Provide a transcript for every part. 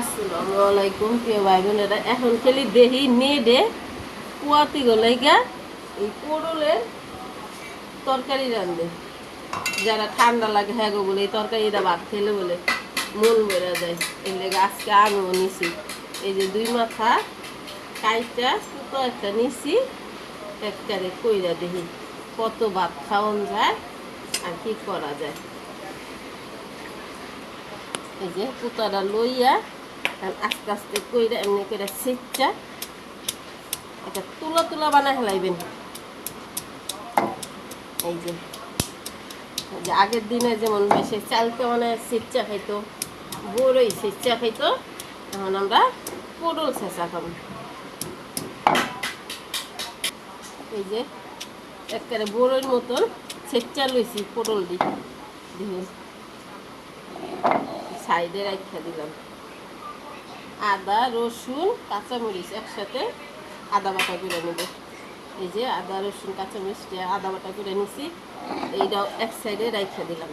আসসালামু আলাইকুম প্রিয় ভাই বোনেরা এখন খালি দেহি নেডে কুয়াতি গলাইগা এই পটলের তরকারি রান্ধে। যারা ঠান্ডা লাগে হ্যাঁ গো বলে, এই তরকারিটা ভাত খেলে বলে মন বেড়া যায়। এই লেগে আজকে আমিও নিছি। এই যে দুই মাথা কাইটা কুতো একটা নিছি, একটারে কইরা দেখি কত ভাত খাওয়ান যায় আর কি করা যায়। এই যে পুতাটা লইয়া আস্তে আস্তে কইরা এমনি করে সেচ্চা একটা তুলা তুলা বানায় হেলাইবেন এই যে আগের দিনে যেমন বেশি চালকে মানে সেচ্চা খাইতো, বড়ই সেচ্চা খাইতো, এখন আমরা পটল ছেঁচা খাব। এই যে একেবারে বড়ইর মতন সেচ্চা লইছি পটল দি দেখুন সাইডে রাখা দিলাম। আদা, রসুন, কাঁচামরিচ একসাথে আদা বাটা করে নেব। এই যে আদা, রসুন কাঁচামরিচটা আদা বাটা করে নিছি, এইটাও এক সাইডে রাখা দিলাম।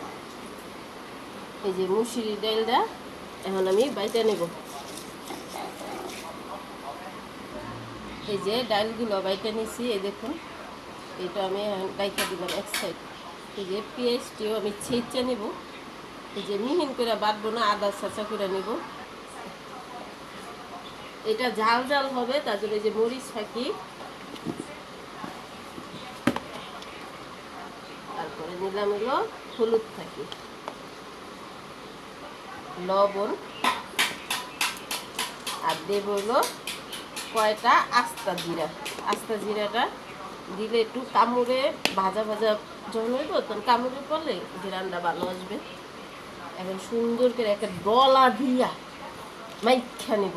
এই যে মুসুরি ডালটা, এখন আমি বাইটা নেব। এই যে ডালগুলো বাইটা নিছি, এই দেখুন এটা আমি রাইখা দিলাম এক সাইড এই যে পেঁয়াজটিও আমি ছেঁচা নেব। এই যে মিহিন করে বাটবো না, আদা চাচা করে নেব। এটা ঝাল ঝাল হবে, তার জন্য যে মরিচ ফাঁকি। তারপরে নিলাম হলো হলুদ থাকি লবণ। আর দেব হলো কয়টা আস্তা জিরা। আস্তা জিরাটা দিলে একটু কামড়ে ভাজা ভাজা যখন হইব, তখন কামড়ে পড়লে জিরানটা ভালো আসবে। এখন সুন্দর করে একটা ডলা দিয়া মাইখা নিব।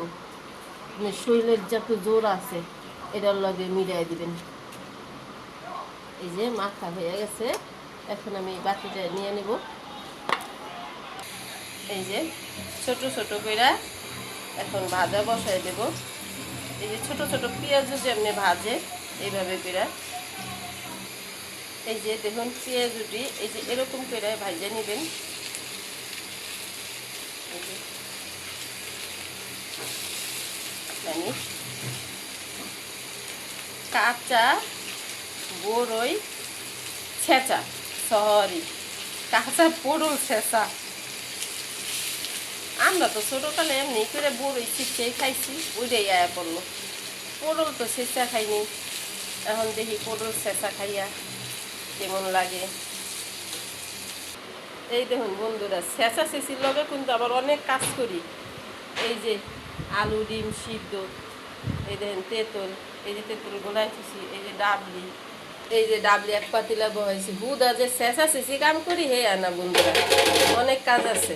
মানে শরীরের যত জোর আছে, এটার লগে মিলাই দিবেন। এই যে মাখা হয়ে গেছে, এখন আমি বাটিটা নিয়ে নিব। এই যে ছোট ছোট কইরা এখন ভাজা বসাই দেব। এই যে ছোট ছোট পেঁয়াজও যেমনি ভাজে, এইভাবে কইরা। এই যে দেখুন পেঁয়াজুটি, এই যে এরকম করে ভাজা নেবেন। মানে কাঁচা, বড়ই, ছেঁচা সরি কাঁচা পড়ল ছেঁচা। আমরা তো ছোটোকালে এমনি করে বড়ই ছিটছেই খাইছি, ওইটাই আয়া পড়ল। পটল তো ছেঁচা খাইনি। এখন দেখি পটল ছেঁচা খাইয়া কেমন লাগে। এই দেখুন বন্ধুরা, ছেঁচা ছেঁচির লগে কিন্তু আবার অনেক কাজ করি। এই যে আলু, ডিম সিদ্ধ এই দেখেন তেঁতুল, এই যে তেঁতুল গোলাই এই যে ডাবলি, এই যে ডাবলি এক পাতিলা বহাইছি। বুদা যে শেষা শেষি কাম করি হে আনা বন্ধুরা। অনেক কাজ আছে।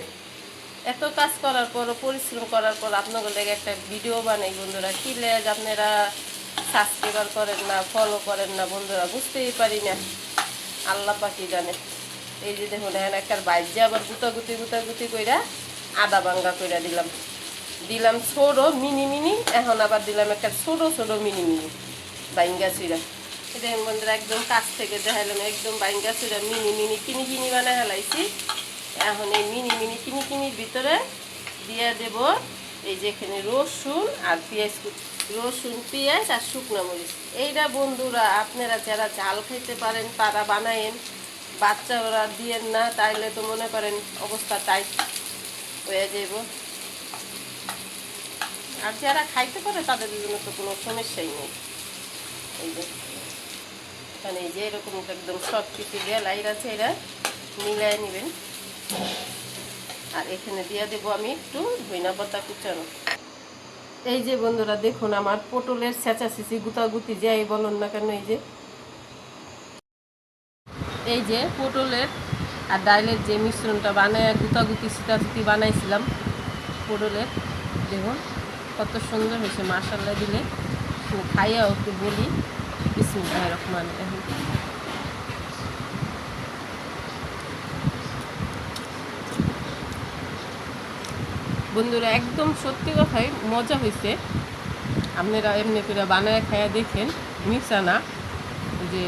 এত কাজ করার পর, পরিশ্রম করার পর আপনাদের একটা ভিডিও বানাই বন্ধুরা। কি লেজ আপনারা সাবস্ক্রাইবার করেন না ফলো করেন না বন্ধুরা, বুঝতেই পারি না। আল্লাহ পাকি জানে। এই যে দেখুন একটা বাইজে আবার গুতাগুতি গুতাগুতি কইরা আদা বাঙ্গা কইরা দিলাম। দিলাম ছোট, মিনি মিনি, এখন আবার দিলাম একটা ছোট ছোট মিনি মিনি, বাইঙ্গা চিরা এটা বন্ধুরা একদম কাছ থেকে দেখাইলাম, একদম বাইঙ্গা চিরা মিনি মিনি, কিনি কিনি বানায় হেলাইছি এখন এই মিনি মিনি, কিনি কিনির ভিতরে দিয়ে দেব, এই যে এখানে রসুন আর পেঁয়াজ রসুন, পেঁয়াজ আর শুকনো মরিচ। এইটা বন্ধুরা, আপনারা যারা ঝাল খেতে পারেন, তারা বানায়েন। বাচ্চা ওরা দিয়েন না, তাইলে তো মনে করেন অবস্থা টাইট হয়ে যাব আর যারা খাইতে পারে, তাদের জন্য তো কোনো সমস্যাই নেই। এই যে মানে এই যে এরকম একদম সব কিছু গেলাই আছে এরা মিলাই নেবেন। আর এখানে দিয়ে দেবো আমি একটু ধইনা পাতা কুচানো। এই যে বন্ধুরা, দেখুন আমার পটলের চেঁচি গুতাগুতি যাই বলুন না কেন, এই যে। এই যে পটলের আর ডাইলের যে মিশ্রণটা বানায়, গুতাগুতি সিটাচুতি বানাইছিলাম পটলের, দেখুন। কত সুন্দর হয়েছে মাসাল্লা দিলে। খাইয়া ওকে বলি। বিসমিল্লাহ রহমান রহিম। বন্ধুরা, একদম সত্যি কথাই মজা হয়েছে। আপনারা এমনি করে বানায় খাইয়া দেখেন, মিশা না। যে